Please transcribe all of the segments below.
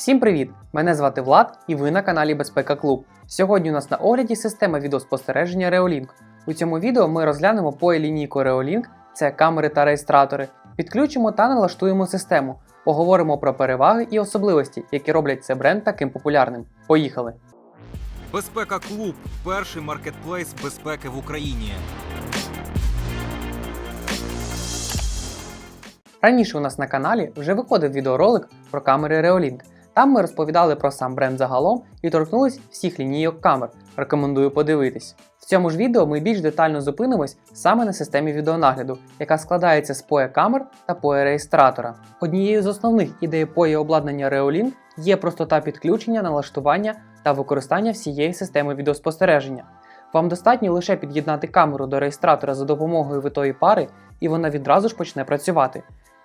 Всім привіт! Мене звати Влад і ви на каналі Безпека Клуб. Сьогодні у нас на огляді система відеоспостереження Reolink. У цьому відео ми розглянемо POE лінійку Reolink, це камери та реєстратори, підключимо та налаштуємо систему, поговоримо про переваги і особливості, які роблять цей бренд таким популярним. Поїхали! Безпека Клуб перший маркетплейс безпеки в Україні. Раніше у нас на каналі вже виходив відеоролик про камери Reolink. Там ми розповідали про сам бренд загалом і торкнулись всіх лінійок камер. Рекомендую подивитись. В цьому ж відео ми більш детально зупинимось саме на системі відеонагляду, яка складається з POE камер та POE реєстратора. Однією з основних ідей POE обладнання Reolink є простота підключення, налаштування та використання всієї системи відеоспостереження. Вам достатньо лише під'єднати камеру до реєстратора за допомогою витої пари, і вона відразу ж почне працювати.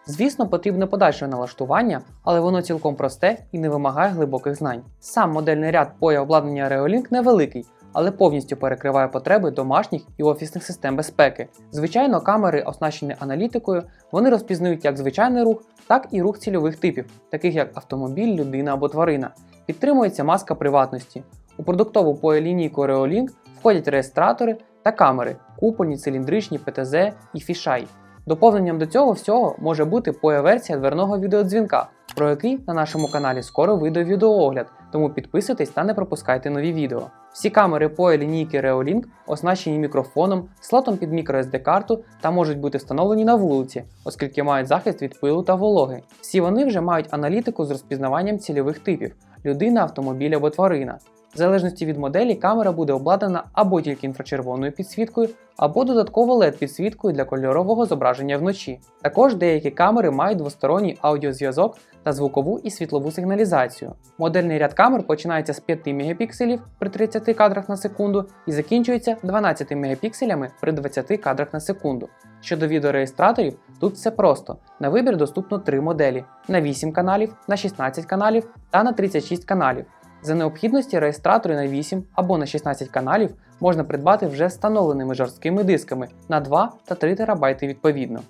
Звісно, потрібне подальше налаштування, але воно цілком просте і не вимагає глибоких знань. Сам модельний ряд POE обладнання Reolink невеликий, але повністю перекриває потреби домашніх і офісних систем безпеки. Звичайно, камери, оснащені аналітикою, вони розпізнають як звичайний рух, так і рух цільових типів, таких як автомобіль, людина або тварина. Підтримується маска приватності. У продуктову POE лінійку Reolink входять реєстратори та камери, купольні, циліндричні, ПТЗ і фішай. Доповненням до цього всього може бути POE-версія дверного відеодзвінка, про який на нашому каналі скоро вийде відеоогляд, тому підписуйтесь та не пропускайте нові відео. Всі камери POE лінійки Reolink оснащені мікрофоном, слотом під microSD карту та можуть бути встановлені на вулиці, оскільки мають захист від пилу та вологи. Всі вони вже мають аналітику з розпізнаванням цільових типів людина, автомобіль або тварина. В залежності від моделі камера буде обладнана або тільки інфрачервоною підсвіткою, або додатково led підсвіткою для кольорового зображення вночі. Також деякі камери мають двосторонній аудіозв'язок та звукову і світлову сигналізацію. Модельний ряд камер починається з 5 мегапікселів при 30 кадрах на секунду і закінчується 12 мегапікселями при 20 кадрах на секунду. Щодо відеореєстраторів, тут все просто. На вибір доступно 3 моделі: на 8 каналів, на 16 каналів та на 36 каналів. За необхідності реєстратори на 8 або на 16 каналів можна придбати вже встановленими жорсткими дисками на 2 та 3 ТБ відповідно.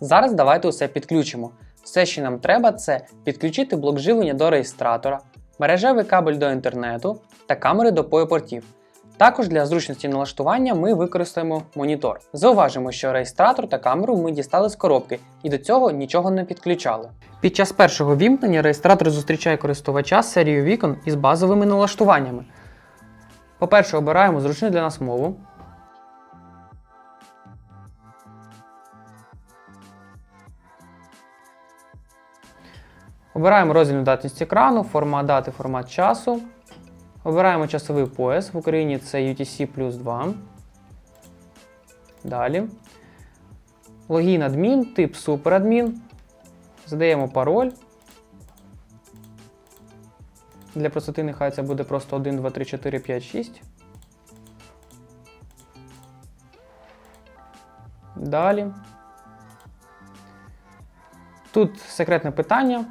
Зараз давайте усе підключимо. Все, що нам треба, це підключити блок живлення до реєстратора, мережевий кабель до інтернету та камери до POE-портів. Також для зручності налаштування ми використаємо монітор. Зауважимо, що реєстратор та камеру ми дістали з коробки і до цього нічого не підключали. Під час першого вімкнення реєстратор зустрічає користувача з серією вікон із базовими налаштуваннями. По-перше, обираємо зручну для нас мову. Обираємо роздільну датність екрану, формат дати, формат часу. Обираємо часовий пояс. В Україні це UTC плюс 2. Далі. Логін адмін, тип суперадмін. Задаємо пароль. Для простоти нехай це буде просто 1, 2, 3, 4, 5, 6. Далі. Тут секретне питання.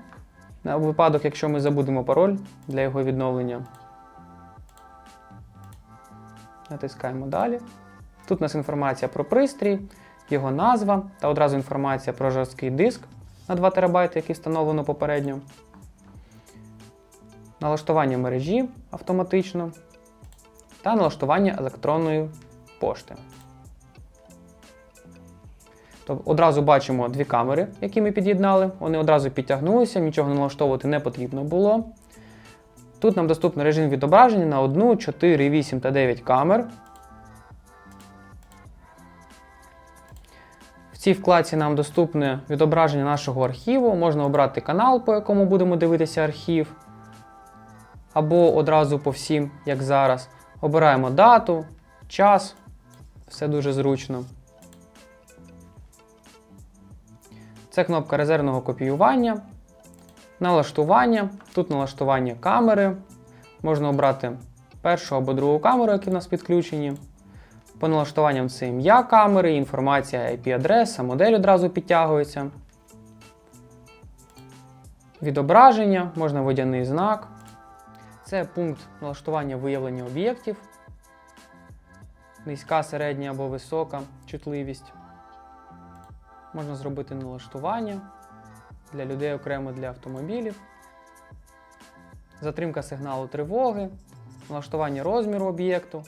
На випадок, якщо ми забудемо пароль для його відновлення. Натискаємо далі. Тут у нас інформація про пристрій, його назва та одразу інформація про жорсткий диск на 2 ТБ, який встановлено попередньо. Налаштування мережі автоматично та налаштування електронної пошти. Тобто одразу бачимо дві камери, які ми під'єднали. Вони одразу підтягнулися, нічого налаштовувати не потрібно було. Тут нам доступний режим відображення на 1, 4, 8 та 9 камер. В цій вкладці нам доступне відображення нашого архіву. Можна обрати канал, по якому будемо дивитися архів. Або одразу по всім, як зараз. Обираємо дату, час. Все дуже зручно. Це кнопка резервного копіювання, налаштування. Тут налаштування камери. Можна обрати першу або другу камеру, які в нас підключені. По налаштуванням це ім'я камери, інформація IP-адреса, модель одразу підтягується. Відображення, можна водяний знак. Це пункт налаштування виявлення об'єктів. Низька, середня або висока чутливість. Можна зробити налаштування для людей окремо для автомобілів. затримка сигналу тривоги, налаштування розміру об'єкту,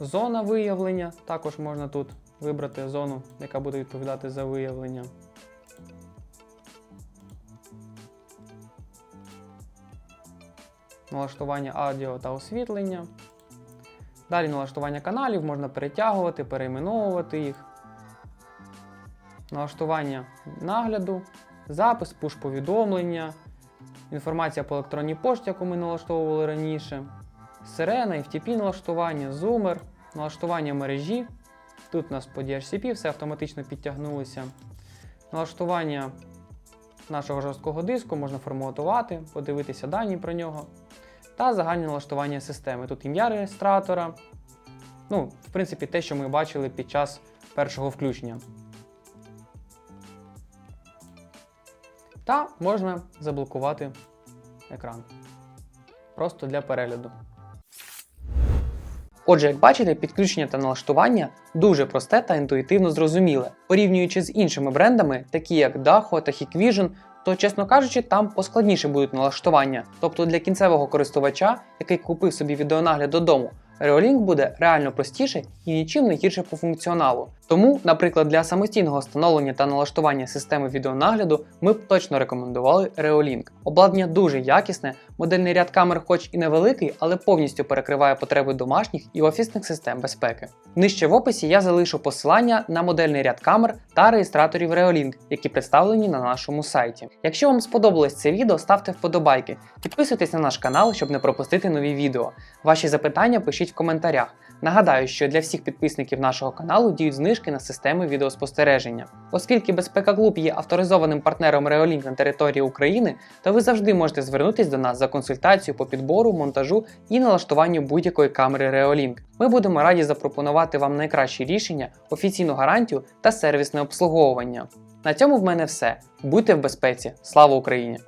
зона виявлення. Також можна тут вибрати зону, яка буде відповідати за виявлення. Налаштування аудіо та освітлення. Далі налаштування каналів можна перетягувати, перейменовувати їх. Налаштування нагляду, запис, пуш-повідомлення, інформація по електронній пошті, яку ми налаштовували раніше, сирена, FTP налаштування, зумер, налаштування мережі. Тут у нас по DHCP все автоматично підтягнулося. Налаштування нашого жорсткого диску можна форматувати, подивитися дані про нього. Та загальне налаштування системи. Тут ім'я реєстратора. Ну, в принципі, те, що ми бачили під час першого включення. Та можна заблокувати екран. Просто для перегляду. Отже, як бачите, підключення та налаштування дуже просте та інтуїтивно зрозуміле. Порівнюючи з іншими брендами, такі як Daho та Hikvision, то, чесно кажучи, там поскладніше будуть налаштування. Тобто для кінцевого користувача, який купив собі відеонагляд додому, Reolink буде реально простіше і нічим не гірше по функціоналу. Тому, наприклад, для самостійного встановлення та налаштування системи відеонагляду ми б точно рекомендували Reolink. Обладнання дуже якісне, модельний ряд камер, хоч і невеликий, але повністю перекриває потреби домашніх і офісних систем безпеки. Нижче в описі я залишу посилання на модельний ряд камер та реєстраторів Reolink, які представлені на нашому сайті. Якщо вам сподобалось це відео, ставте вподобайки, підписуйтесь на наш канал, щоб не пропустити нові відео. Ваші запитання пишіть в коментарях. Нагадаю, що для всіх підписників нашого каналу діють знижки на системи відеоспостереження. Оскільки Безпека Клуб є авторизованим партнером Reolink на території України, то ви завжди можете звернутися до нас за консультацією по підбору, монтажу і налаштуванню будь-якої камери Reolink. Ми будемо раді запропонувати вам найкращі рішення, офіційну гарантію та сервісне обслуговування. На цьому в мене все. Будьте в безпеці. Слава Україні!